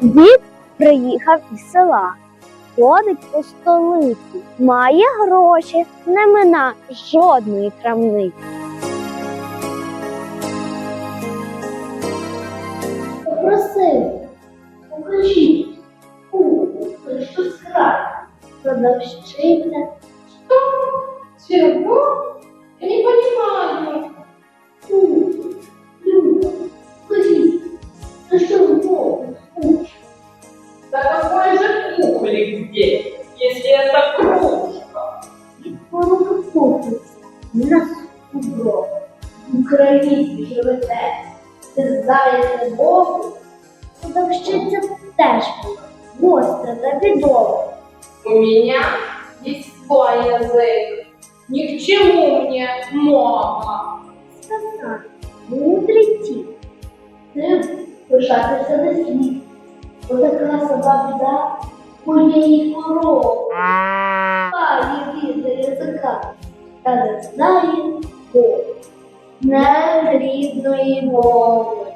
Дід приїхав із села, ходить по столиці, має гроші, не мина жодної крамниці. Попросив, покажіть, що скрай, продавщиця, Чего? Я же здесь, если это кружка? Воно купується, нас убро. В Україні живете, ви знаєте Богу, продавщиця теж була, гостра та відома. У меня есть свой язык. Ни к чему мне мама. сказати, мудреці, ти пишатися на світ, бо така сама біда моєї хвороби. Має віти язика, та не знає Бог, не рідної мови.